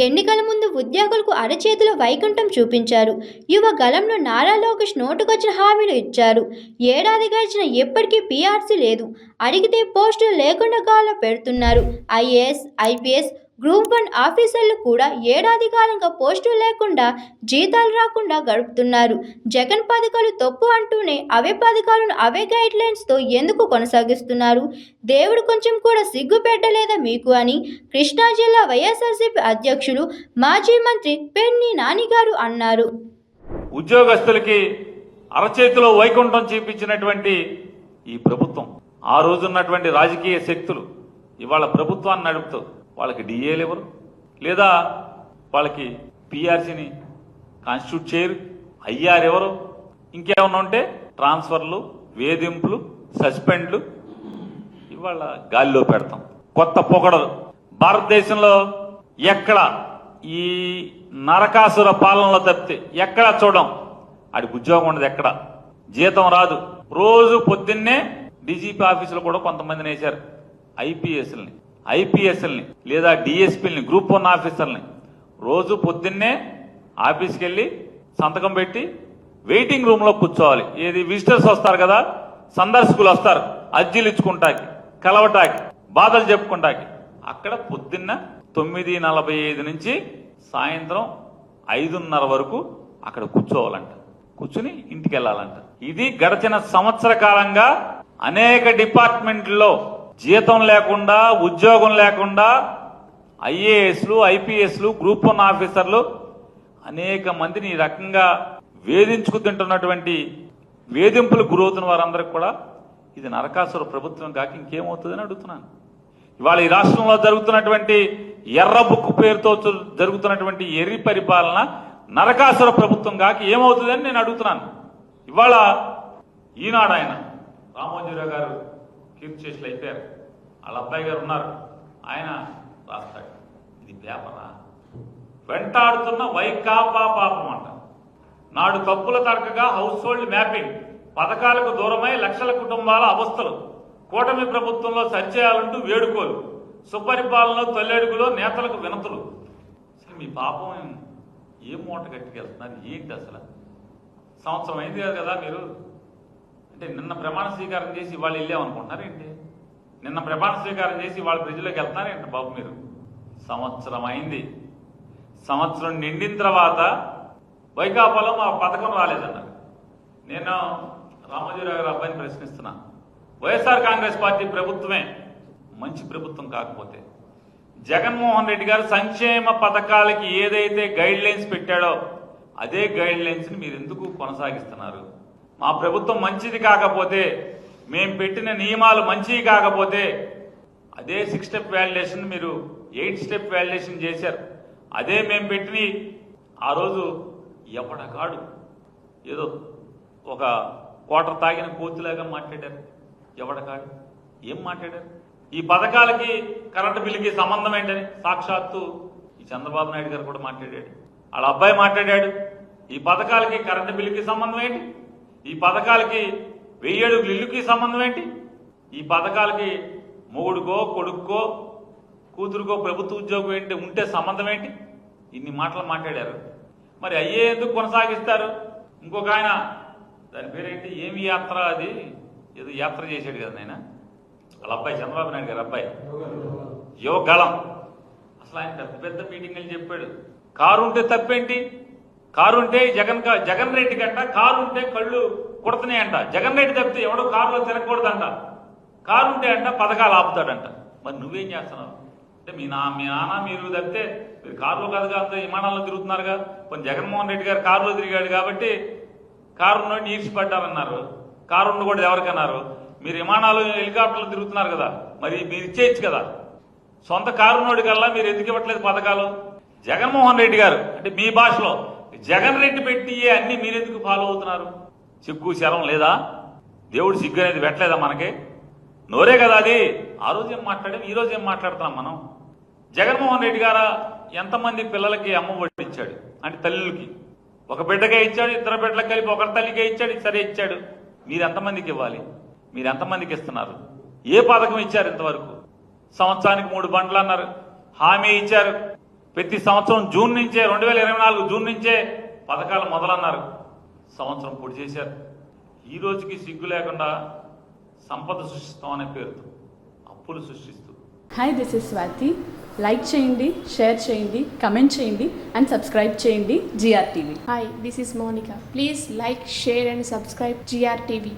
ఎన్నికల ముందు ఉద్యోగులకు అరచేతిలో వైకుంఠం చూపించారు. యువ గలంలో నారా లోకేష్ నోటుకొచ్చిన హామీలు ఇచ్చారు. ఏడాది గడిచిన ఎప్పటికీ పీఆర్సీ లేదు. అడిగితే పోస్టులు లేకుండా గాల్లో పెడుతున్నారు. ఐఏఎస్ ఐపీఎస్ గ్రూప్ వన్ ఆఫీసర్లు కూడా ఏడాది కాలంగా పోస్టులు లేకుండా జీతాలు రాకుండా గడుపుతున్నారు. జగన్ పథకాలు తప్పు అంటూనే అవే పథకాలను అవే గైడ్ లైన్స్తో ఎందుకు కొనసాగిస్తున్నారు? దేవుడు కొంచెం కూడా సిగ్గు పెట్టలేదా మీకు అని కృష్ణా జిల్లా వైఎస్ఆర్సీపీ అధ్యక్షులు మాజీ మంత్రి పెన్ని నానిగారు అన్నారు. ఉద్యోగస్తులకి అరచేతిలో వైకుంఠం చూపించినటువంటి ఈ ప్రభుత్వం ఆ రోజున్నటువంటి రాజకీయ శక్తులు ఇవాళ ప్రభుత్వాన్ని నడుపుతూ వాళ్ళకి డిఏలు ఎవరు లేదా వాళ్ళకి పిఆర్సీని కాన్స్టిట్యూట్ చేయరు. అయ్యారు ఎవరు ఇంకేమన్నా ఉంటే ట్రాన్స్ఫర్లు వేధింపులు సస్పెండ్లు ఇవాళ గాలిలో పెడతాం. కొత్త పొగడలు భారతదేశంలో ఎక్కడ ఈ నరకాసుర పాలనలో తప్పితే ఎక్కడ చూడం? ఆడికి ఉద్యోగం ఉండదు ఎక్కడ? జీతం రాదు. రోజు పొద్దున్నే డీజీపీ ఆఫీసులో కూడా కొంతమందిని వేశారు. ఐపీఎస్ని ఐపీఎస్ఎల్ని లేదా డిఎస్పీలని గ్రూప్ వన్ ఆఫీసర్ని రోజు పొద్దున్నే ఆఫీస్కి వెళ్ళి సంతకం పెట్టి వెయిటింగ్ రూమ్లో కూర్చోవాలి. ఏది విజిటర్స్ వస్తారు కదా సందర్శకులు వస్తారు అర్జీలు ఇచ్చుకుంటాకి కలవటాకి బాధలు చెప్పుకుంటాకి. అక్కడ పొద్దున్న తొమ్మిది నలభై ఐదు నుంచి సాయంత్రం ఐదున్నర వరకు అక్కడ కూర్చోవాలంట. కూర్చుని ఇంటికి వెళ్ళాలంట ఇది గడిచిన సంవత్సర కాలంగా అనేక డిపార్ట్మెంట్లో జీతం లేకుండా ఉద్యోగం లేకుండా ఐఏఎస్లు ఐపీఎస్లు గ్రూప్ వన్ ఆఫీసర్లు అనేక మందిని ఈ రకంగా వేధించుకు తింటున్నటువంటి వేధింపులు గురవుతున్న వారందరికి కూడా ఇది నరకాసుర ప్రభుత్వం కాక ఇంకేమవుతుందని అడుగుతున్నాను. ఇవాళ ఈ రాష్ట్రంలో జరుగుతున్నటువంటి ఎర్ర బుక్ పేరుతో జరుగుతున్నటువంటి ఎర్రి పరిపాలన నరకాసుర ప్రభుత్వం కాక ఏమవుతుందని నేను అడుగుతున్నాను. ఇవాళ ఈనాడు ఆయన రామోజీరావు గారు కీర్తిశేషులు అయిపోయారు. వాళ్ళ అబ్బాయి గారు ఉన్నారు. ఆయన రాస్తాడు. ఇది పేపరా? వెంటాడుతున్న వైకాపా పాపం అంట. నాడు కప్పుల తరకగా హౌస్ హోల్డ్ మ్యాపింగ్ పథకాలకు దూరమై లక్షల కుటుంబాల అవస్థలు కూటమి ప్రభుత్వంలో సరిచేయాలంటూ వేడుకోలు సుపరిపాలనలో తొల్లెడుగులో నేతలకు వినతులు. అసలు మీ పాపం ఏం మూట కట్టుకెళ్తున్నారు? ఏంటి అసలు? సంవత్సరం అయింది కదా మీరు. అంటే నిన్న ప్రమాణ స్వీకారం చేసి వాళ్ళు వెళ్ళామనుకుంటున్నారు ఏంటి? నిన్న ప్రమాణ స్వీకారం చేసి వాళ్ళ ప్రజల్లోకి వెళ్తున్నారేంటి బాబు మీరు? సంవత్సరం అయింది. సంవత్సరం నిండిన తర్వాత వైకాపాలో మా పథకం రాలేదన్నారు. నేను రామోజీరావు గారి అబ్బాయిని ప్రశ్నిస్తున్నా. వైఎస్ఆర్ కాంగ్రెస్ పార్టీ ప్రభుత్వమే మంచి ప్రభుత్వం కాకపోతే జగన్మోహన్ రెడ్డి గారు సంక్షేమ పథకాలకి ఏదైతే గైడ్ లైన్స్ పెట్టాడో అదే గైడ్ లైన్స్ని మీరు ఎందుకు కొనసాగిస్తున్నారు? మా ప్రభుత్వం మంచిది కాకపోతే మేము పెట్టిన నియమాలు మంచివి కాకపోతే అదే సిక్స్ స్టెప్ వ్యాలిడేషన్ మీరు ఎయిట్ స్టెప్ వ్యాలిడేషన్ చేశారు. అదే మేము పెట్టిన ఆ రోజు ఎవడకాడు ఏదో ఒక కోటర్ తాగిన కోతిలాగా మాట్లాడారు. ఎవడకాడు ఏం మాట్లాడారు? ఈ పథకాలకి కరెంటు బిల్లుకి సంబంధం ఏంటని సాక్షాత్తు ఈ చంద్రబాబు నాయుడు గారు కూడా మాట్లాడాడు. వాళ్ళ అబ్బాయి మాట్లాడాడు. ఈ పథకాలకి కరెంటు బిల్లుకి సంబంధం ఏంటి? ఈ పథకాలకి వెయ్యి ఇల్లుకి సంబంధం ఏంటి? ఈ పథకాలకి మొగుడుకో కొడుక్కో కూతురుకో ప్రభుత్వ ఉద్యోగం ఏంటి? ఉంటే సంబంధం ఏంటి? ఇన్ని మాటలు మాట్లాడారు. మరి అయ్యే ఎందుకు కొనసాగిస్తారు? ఇంకొక ఆయన దాని పేరేంటి? ఏమి యాత్ర అది? ఏదో యాత్ర చేశాడు కదా నేను వాళ్ళ అబ్బాయి చంద్రబాబు నాయుడు గారు అబ్బాయి. యువగళం అసలు ఆయన పెద్ద పెద్ద మీటింగ్లు చెప్పాడు. కారు ఉంటే తప్పేంటి? కారు ఉంటే జగన్ జగన్ రెడ్డి కంట కారు ఉంటే కళ్ళు కొడుతున్నాయంట జగన్ రెడ్డి తప్పితే ఎవడో కారులో తిరగకూడదంట. కారు ఉంటే అంట పథకాలు ఆపుతాడంట. మరి నువ్వేం చేస్తున్నావు? అంటే మీ నా మీ నాన్న మీరు తప్పితే మీరు కారులో కాదు కాదు విమానాల్లో తిరుగుతున్నారుగా. కొన్ని జగన్మోహన్ రెడ్డి గారు కారులో తిరిగాడు కాబట్టి కారు నుండి ఈడ్చిపడ్డారన్నారు కారు ఉండకూడదు ఎవరికన్నారు? మీరు విమానాలు హెలికాప్టర్లు తిరుగుతున్నారు కదా. మరి మీరు ఇచ్చేయచ్చు కదా. సొంత కారునోడి కల్లా మీరు ఎందుకు ఇవ్వట్లేదు పథకాలు? జగన్మోహన్ రెడ్డి గారు అంటే మీ భాషలో జగన్ రెడ్డి పెట్టి అన్ని మీరెందుకు ఫాలో అవుతున్నారు? సిగ్గు శరం లేదా? దేవుడు సిగ్గు అనేది పెట్టలేదా మనకి? నోరే కదా అది. ఆ రోజు ఏం మాట్లాడాం? ఈ రోజు ఏం మాట్లాడుతున్నాం మనం? జగన్మోహన్ రెడ్డి గారు? ఎంతమంది పిల్లలకి అమ్మ ఇచ్చాడు అంటే తల్లులకి. ఒక బిడ్డకే ఇచ్చాడు ఇద్దరు బిడ్డలకు కలిపి ఒకరి తల్లికే ఇచ్చాడు సరే ఇచ్చాడు. మీరు ఎంతమందికి ఇవ్వాలి? మీరు ఎంతమందికి ఇస్తున్నారు? ఏ పథకం ఇచ్చారు ఇంతవరకు? సంవత్సరానికి మూడు బండ్లు అన్నారు. హామీ ఇచ్చారు. ప్రతి సంవత్సరం జూన్ నుంచే రెండు వేల ఇరవై నాలుగు జూన్ నుంచే పథకాలు మొదలన్నారు. సంవత్సరం పొడి చేశారు. ఈ రోజుకి సిగ్గు లేకుండా సంపద సృష్టిస్తాం అనే పేరుతో అప్పులు సృష్టిస్తూ. Hi this is Swathi like చేయండి షేర్ చేయండి కమెంట్ చేయండి అండ్ సబ్స్క్రైబ్ చేయండి GR TV Hi, this is Monica. Please like, share, and subscribe GRTV.